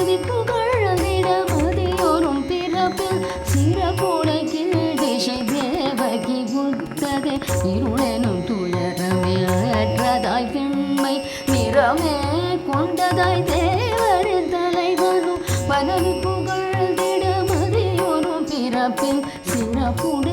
தேவி புகழ்ந்திட மதியோரும் பிறப்பில் சிறப்புலகில் திசை தேவகி புத்தகை இருளனும் துயரமே அற்றதாய் பெண்மை நிறமே கொண்டதாய் தேவரின் தலைவரும் மனது புகழ்ந்திட மதியோரும் பிறப்பில் சிறப்புடன்